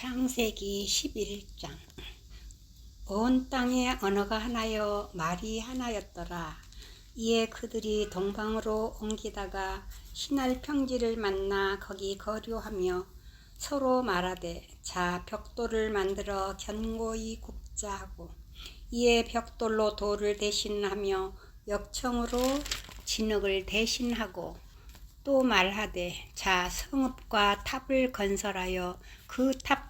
창세기 11장 온 땅에 언어가 하나여 말이 하나였더라. 이에 그들이 동방으로 옮기다가 신할 평지를 만나 거기 거류하며 서로 말하되 자 벽돌을 만들어 견고히 굽자 하고 이에 벽돌로 돌을 대신하며 역청으로 진흙을 대신하고 또 말하되 자 성읍과 탑을 건설하여 그 탑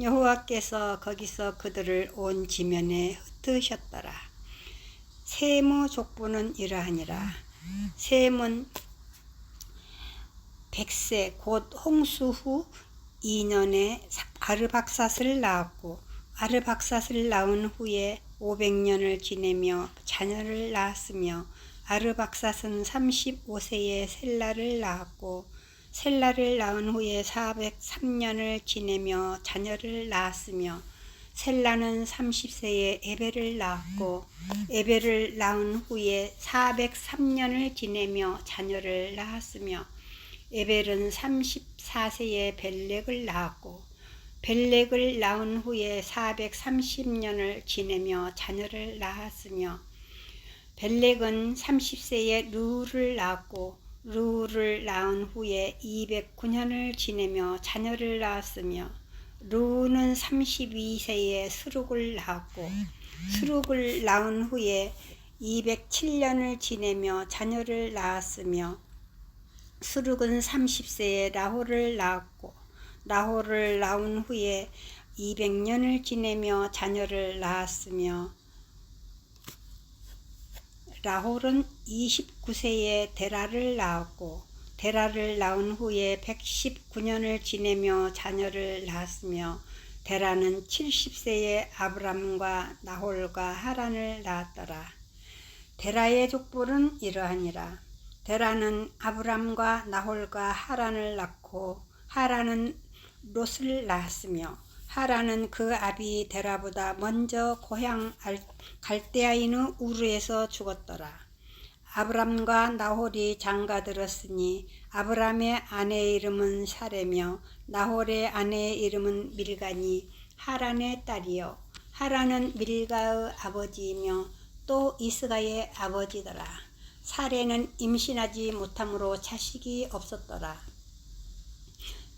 여호와께서 거기서 그들을 온 지면에 흩으셨더라. 세무 족보는 이러하니라. 셈은 백세 곧 홍수 후 2년에 아르박삿을 낳았고 아르박삿을 낳은 후에 500년을 지내며 자녀를 낳았으며 아르박삿은 35세에 셀라를 낳았고 셀라를 낳은 후에 403년을 지내며 자녀를 낳았으며 셀라는 30세에 에벨을 낳았고 에벨을 낳은 후에 403년을 지내며 자녀를 낳았으며 에벨은 34세에 벨렉을 낳았고 벨렉을 낳은 후에 430년을 지내며 자녀를 낳았으며 벨렉은 30세에 루를 낳았고 루를 낳은 후에 209년을 지내며 자녀를 낳았으며 루는 32세에 수룩을 낳았고 수룩을 낳은 후에 207년을 지내며 자녀를 낳았으며 수룩은 30세에 라호를 낳았고 라호를 낳은 후에 200년을 지내며 자녀를 낳았으며 라홀은 29세에 데라를 낳았고 데라를 낳은 후에 119년을 지내며 자녀를 낳았으며 데라는 70세에 아브람과 나홀과 하란을 낳았더라. 데라의 족보는 이러하니라. 데라는 아브람과 나홀과 하란을 낳고 하란은 롯을 낳았으며 하라는 그 아비 데라보다 먼저 고향 갈대아인의 우르에서 죽었더라. 아브람과 나홀이 장가들었으니 아브람의 아내의 이름은 사레며 나홀의 아내의 이름은 밀가니 하란의 딸이요 하란은 밀가의 아버지이며 또 이스가의 아버지더라. 사레는 임신하지 못함으로 자식이 없었더라.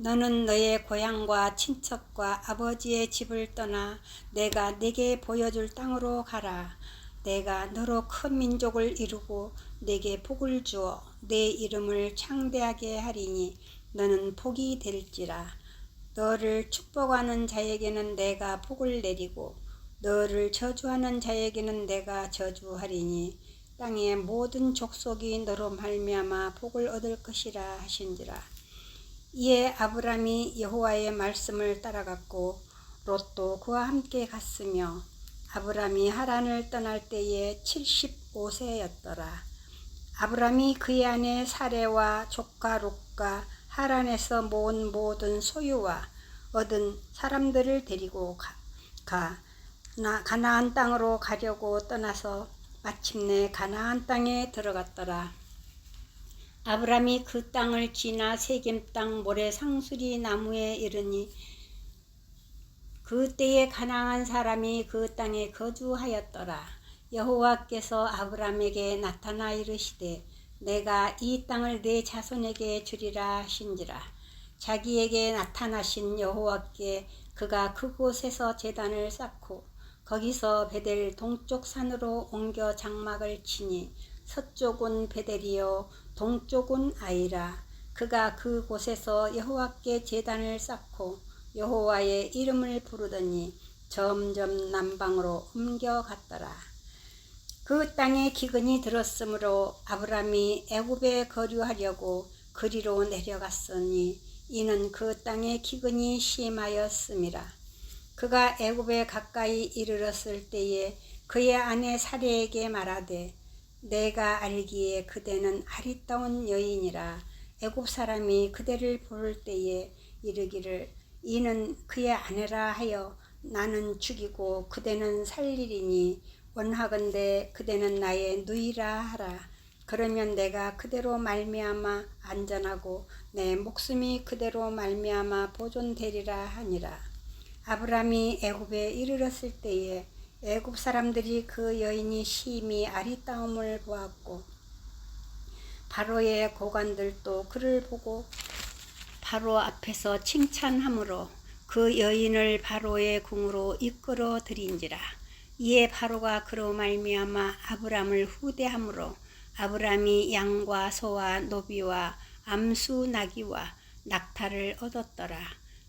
너는 너의 고향과 친척과 아버지의 집을 떠나 내가 네게 보여줄 땅으로 가라. 내가 너로 큰 민족을 이루고 네게 복을 주어 내 이름을 창대하게 하리니 너는 복이 될지라. 너를 축복하는 자에게는 내가 복을 내리고 너를 저주하는 자에게는 내가 저주하리니 땅의 모든 족속이 너로 말미암아 복을 얻을 것이라 하신지라. 이에 아브람이 여호와의 말씀을 따라갔고 롯도 그와 함께 갔으며 아브람이 하란을 떠날 때에 75세였더라. 아브람이 그의 아내 사레와 조카 롯과 하란에서 모은 모든 소유와 얻은 사람들을 데리고 가, 가 나, 가나안 땅으로 가려고 떠나서 마침내 가나안 땅에 들어갔더라. 아브람이 그 땅을 지나 세겜 땅 모래 상수리 나무에 이르니 그때에 가나안 사람이 그 땅에 거주하였더라. 여호와께서 아브람에게 나타나 이르시되 내가 이 땅을 내 자손에게 주리라 하신지라. 자기에게 나타나신 여호와께 그가 그곳에서 제단을 쌓고 거기서 베델 동쪽 산으로 옮겨 장막을 치니 서쪽은 베델이요 동쪽은 아이라 그가 그곳에서 여호와께 제단을 쌓고 여호와의 이름을 부르더니 점점 남방으로 옮겨갔더라. 그 땅에 기근이 들었으므로 아브람이 애굽에 거류하려고 그리로 내려갔으니 이는 그 땅에 기근이 심하였음이라. 그가 애굽에 가까이 이르렀을 때에 그의 아내 사례에게 말하되 내가 알기에 그대는 아리따운 여인이라 애굽 사람이 그대를 볼 때에 이르기를 이는 그의 아내라 하여 나는 죽이고 그대는 살리리니 원하건대 그대는 나의 누이라 하라. 그러면 내가 그대로 말미암아 안전하고 내 목숨이 그대로 말미암아 보존되리라 하니라. 아브람이 애굽에 이르렀을 때에 애굽 사람들이 그 여인이 심히 아리따움을 보았고 바로의 고관들도 그를 보고 바로 앞에서 칭찬함으로 그 여인을 바로의 궁으로 이끌어 들인지라. 이에 바로가 그로 말미암아 아브람을 후대함으로 아브람이 양과 소와 노비와 암수 나귀와 낙타를 얻었더라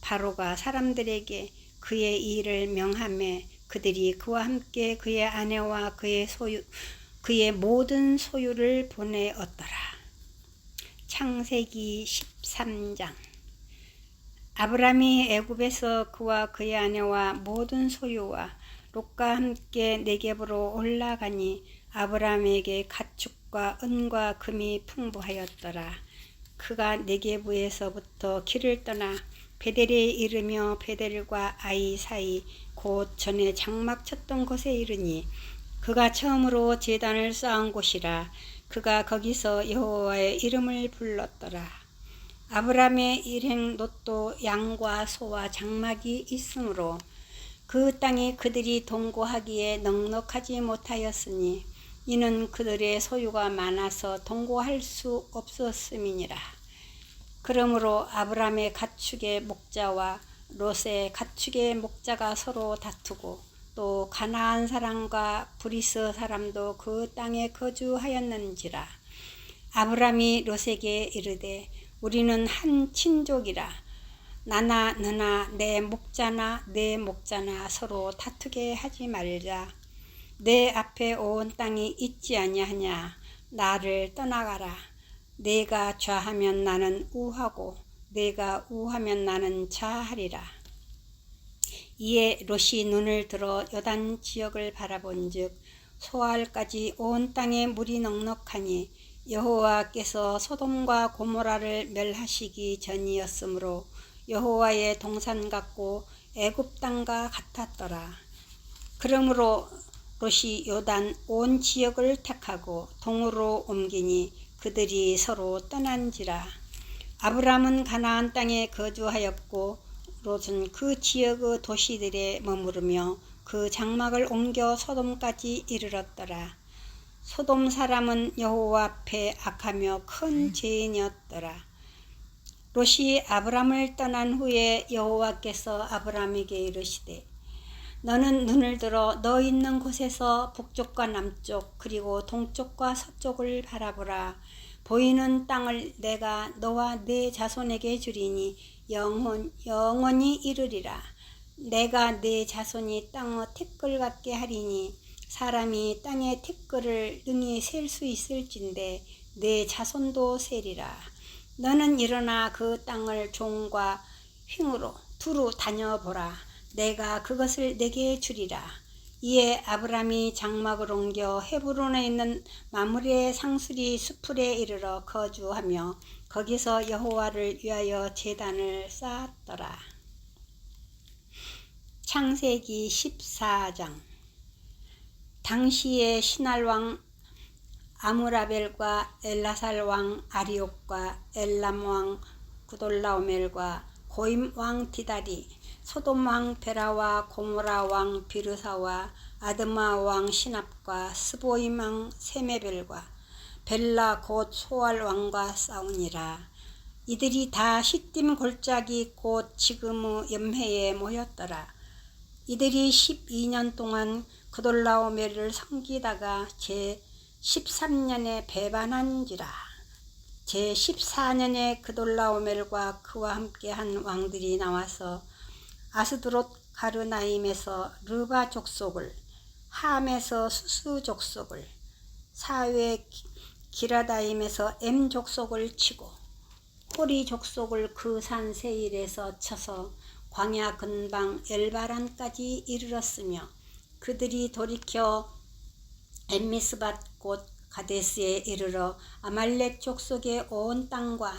바로가 사람들에게 그의 일을 명함에 그들이 그와 함께 그의 아내와 그의 소유 그의 모든 소유를 보내었더라. 창세기 13장 아브람이 애굽에서 그와 그의 아내와 모든 소유와 롯과 함께 네겝으로 올라가니 아브람에게 가축과 은과 금이 풍부하였더라. 그가 네겝에서부터 길을 떠나 베델에 이르며 베델과 아이 사이 곧 전에 장막 쳤던 곳에 이르니 그가 처음으로 제단을 쌓은 곳이라 그가 거기서 여호와의 이름을 불렀더라. 아브람의 일행 롯도 양과 소와 장막이 있으므로 그 땅이 그들이 동거하기에 넉넉하지 못하였으니 이는 그들의 소유가 많아서 동거할 수 없었음이니라. 그러므로 아브람의 가축의 목자와 롯의 가축의 목자가 서로 다투고 또 가나안 사람과 브리스 사람도 그 땅에 거주하였는지라. 아브람이 롯에게 이르되 우리는 한 친족이라. 나나 너나 내 목자나 내 목자나 서로 다투게 하지 말자. 내 앞에 온 땅이 있지 아니하냐. 나를 떠나가라 내가 좌하면 나는 우하고 내가 우하면 나는 좌하리라. 이에 롯이 눈을 들어 여단 지역을 바라본즉 소알까지 온 땅에 물이 넉넉하니 여호와께서 소돔과 고모라를 멸하시기 전이었으므로 여호와의 동산 같고 애굽 땅과 같았더라. 그러므로 롯이 요단 온 지역을 택하고 동으로 옮기니 그들이 서로 떠난지라 아브람은 가나안 땅에 거주하였고 롯은 그 지역의 도시들에 머무르며 그 장막을 옮겨 소돔까지 이르렀더라. 소돔 사람은 여호와 앞에 악하며 큰 죄인이었더라. 롯이 아브람을 떠난 후에 여호와께서 아브람에게 이르시되 너는 눈을 들어 너 있는 곳에서 북쪽과 남쪽 그리고 동쪽과 서쪽을 바라보라. 보이는 땅을 내가 너와 네 자손에게 주리니 영원, 영원히 이르리라. 내가 네 자손이 땅의 티끌 같게 하리니 사람이 땅의 티끌을 능히 셀 수 있을진데 내 자손도 세리라. 너는 일어나 그 땅을 종과 휭으로 두루 다녀보라. 내가 그것을 내게 주리라. 이에 아브람이 장막을 옮겨 헤브론에 있는 마므레 상수리 수풀에 이르러 거주하며 거기서 여호와를 위하여 제단을 쌓았더라. 창세기 14장 당시에 신할 왕 아무라벨과 엘라살 왕 아리옥과 엘람 왕 구돌라오멜과 고임 왕 디다리 소돔 왕 베라와 고모라 왕 비르사와 아드마 왕 시납과 스보임 왕 세메벨과 벨라 곧 소알 왕과 싸우니라. 이들이 다 시딤 골짜기 곧 지금의 염해에 모였더라. 이들이 12년 동안 그돌라오멜을 섬기다가 제 13년에 배반한지라. 제 14년에 그돌라오멜과 그와 함께한 왕들이 나와서 아스드롯 가르나임에서 르바 족속을 함에서 수수 족속을 사회 기라다임에서 엠 족속을 치고 호리 족속을 그 산 세일에서 쳐서 광야 근방 엘바란까지 이르렀으며 그들이 돌이켜 엠미스밭 곧 가데스에 이르러 아말렉 족속의 온 땅과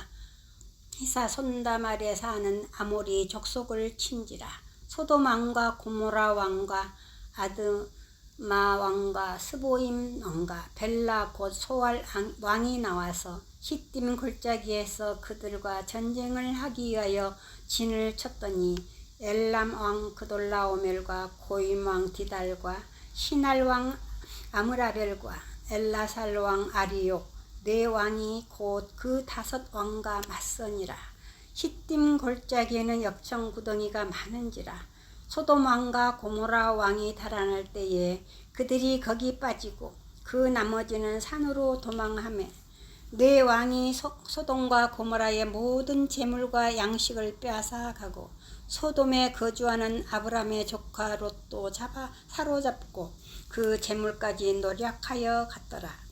히사 손다말에 사는 아모리 족속을 친지라. 소돔 왕과 고모라 왕과 아드마 왕과 스보임 왕과 벨라 곧 소알 왕이 나와서 시딤 골짜기에서 그들과 전쟁을 하기 위하여 진을 쳤더니 엘람 왕 그돌라오멜과 고임 왕 디달과 신할 왕 아므라벨과 엘라살 왕 아리옥 네 왕이 곧 그 다섯 왕과 맞서니라. 시딤 골짜기에는 역청 구덩이가 많은지라. 소돔 왕과 고모라 왕이 달아날 때에 그들이 거기 빠지고 그 나머지는 산으로 도망하며 네 왕이 소, 소돔과 고모라의 모든 재물과 양식을 빼앗아 가고 소돔에 거주하는 아브람의 조카 롯도 잡아 사로잡고 그 재물까지 노력하여 갔더라.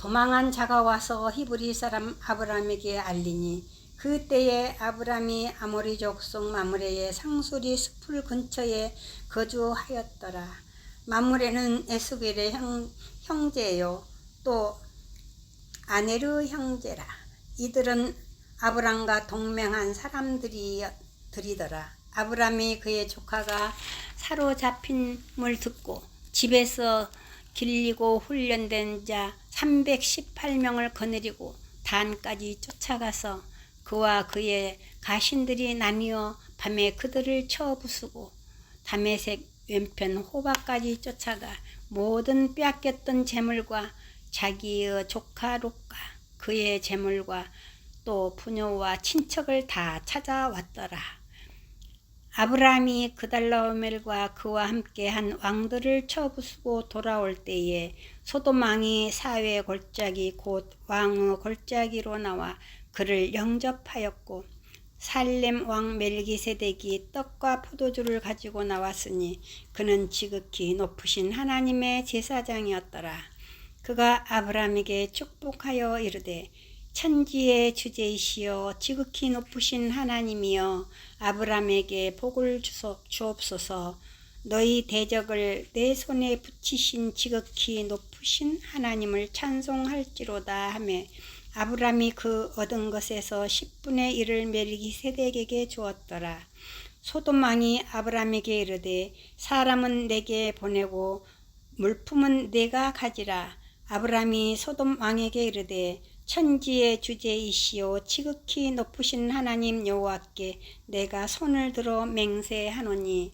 도망한 자가 와서 히브리 사람 아브람에게 알리니 그때에 아브람이 아모리 족속 마므레의 상수리 숲을 근처에 거주하였더라. 마므레는 에스겔의 형, 형제요 또 아네르 형제라. 이들은 아브람과 동맹한 사람들이 들이더라. 아브람이 그의 조카가 사로잡힌을 듣고 집에서 길리고 훈련된 자 318명을 거느리고 단까지 쫓아가서 그와 그의 가신들이 나뉘어 밤에 그들을 쳐 부수고 담에색 왼편 호박까지 쫓아가 모든 빼앗겼던 재물과 자기의 조카 롯과 그의 재물과 또 부녀와 친척을 다 찾아왔더라. 아브라함이 그달라오멜과 그와 함께 한 왕들을 쳐부수고 돌아올 때에 소돔 왕이 사회 골짜기 곧 왕의 골짜기로 나와 그를 영접하였고 살렘 왕 멜기세덱이 떡과 포도주를 가지고 나왔으니 그는 지극히 높으신 하나님의 제사장이었더라. 그가 아브라함에게 축복하여 이르되 천지의 주제이시여 지극히 높으신 하나님이여 아브람에게 복을 주옵소서 너희 대적을 내 손에 붙이신 지극히 높으신 하나님을 찬송할지로다 하며 아브람이 그 얻은 것에서 10분의 1을 멜기세덱에게 주었더라. 소돔 왕이 아브람에게 이르되 사람은 내게 보내고 물품은 내가 가지라. 아브람이 소돔 왕에게 이르되 천지의 주제이시오. 지극히 높으신 하나님 여호와께 내가 손을 들어 맹세하노니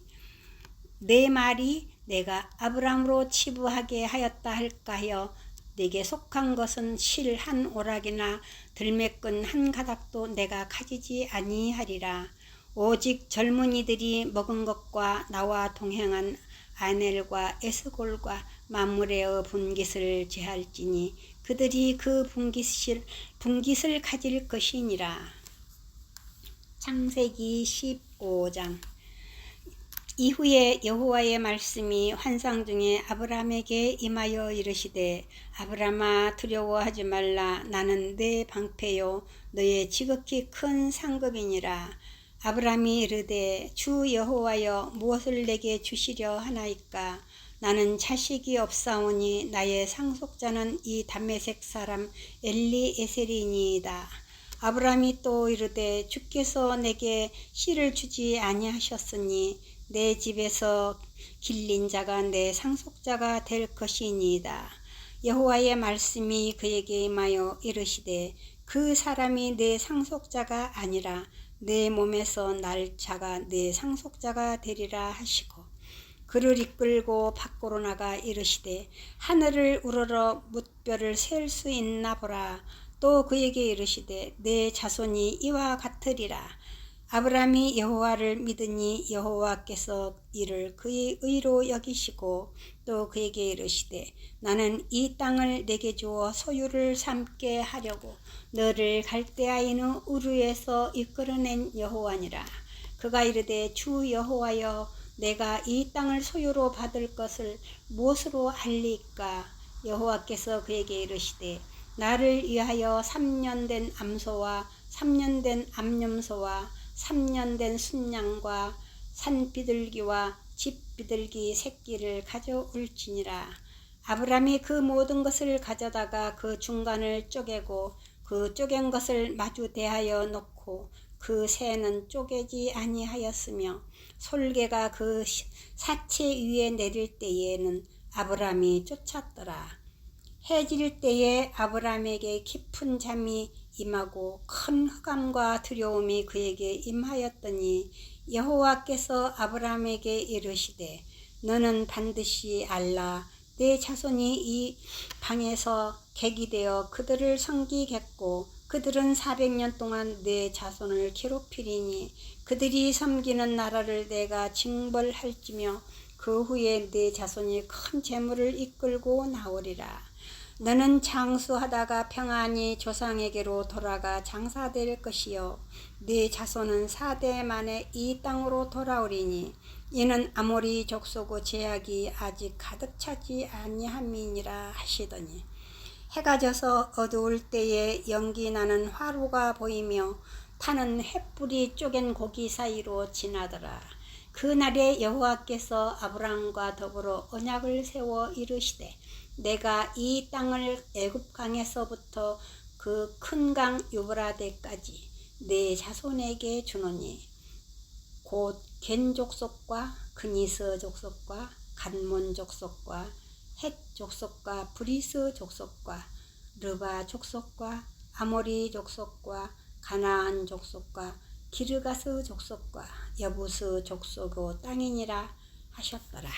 내 말이 내가 아브람으로 치부하게 하였다 할까 하여 내게 속한 것은 실 한 오락이나 들매끈 한 가닥도 내가 가지지 아니하리라. 오직 젊은이들이 먹은 것과 나와 동행한 아넬과 에스골과 마무레의 분깃을 제할지니 그들이 그 분깃을, 분깃을 가질 것이니라. 창세기 15장. 이후에 여호와의 말씀이 환상 중에 아브라함에게 임하여 이르시되 아브라함아 두려워하지 말라. 나는 내 방패요 너의 지극히 큰 상급이니라. 아브라함이 이르되 주 여호와여 무엇을 내게 주시려 하나이까 나는 자식이 없사오니 나의 상속자는 이 담메색 사람 엘리에셀이니이다 아브라함이 또 이르되 주께서 내게 씨를 주지 아니하셨으니 내 집에서 길린 자가 내 상속자가 될 것이니이다. 여호와의 말씀이 그에게 임하여 이르시되 그 사람이 내 상속자가 아니라 내 몸에서 날 자가 내 상속자가 되리라 하시고 그를 이끌고 밖으로 나가 이르시되 하늘을 우러러 뭇별을 셀 수 있나 보라. 또 그에게 이르시되 내 자손이 이와 같으리라. 아브라함이 여호와를 믿으니 여호와께서 이를 그의 의로 여기시고 또 그에게 이르시되 나는 이 땅을 내게 주어 소유를 삼게 하려고 너를 갈대아인의 우르에서 이끌어낸 여호와니라. 그가 이르되 주 여호와여 내가 이 땅을 소유로 받을 것을 무엇으로 알리까 여호와께서 그에게 이르시되 나를 위하여 3년 된 암소와 3년 된 암염소와 3년 된 순양과 산비둘기와 집비둘기 새끼를 가져올지니라. 아브람이 그 모든 것을 가져다가 그 중간을 쪼개고 그 쪼갠 것을 마주 대하여 놓고 그 새는 쪼개지 아니하였으며 솔개가 그 사체 위에 내릴 때에는 아브람이 쫓았더라. 해질 때에 아브람에게 깊은 잠이 임하고 큰 흑암과 두려움이 그에게 임하였더니 여호와께서 아브람에게 이르시되 너는 반드시 알라 내 자손이 이 방에서 객이 되어 그들을 섬기겠고 그들은 400년 동안 내 자손을 괴롭히리니 그들이 섬기는 나라를 내가 징벌할지며 그 후에 내 자손이 큰 재물을 이끌고 나오리라. 너는 장수하다가 평안히 조상에게로 돌아가 장사될 것이요 네 자손은 사대 만에 이 땅으로 돌아오리니 이는 아모리 족속의 제약이 아직 가득 차지 아니함이니라 하시더니 해가 져서 어두울 때에 연기 나는 화로가 보이며 타는 햇불이 쪼갠 고기 사이로 지나더라. 그날에 여호와께서 아브라함과 더불어 언약을 세워 이르시되 내가 이 땅을 애굽 강에서부터 그 큰 강 유브라데까지 내 자손에게 주노니 곧 겐 족속과 그니스 족속과 간몬 족속과 헷 족속과 브리스 족속과 르바 족속과 아모리 족속과 가나안 족속과 기르가스 족속과 여부스 족속의 땅이니라 하셨더라.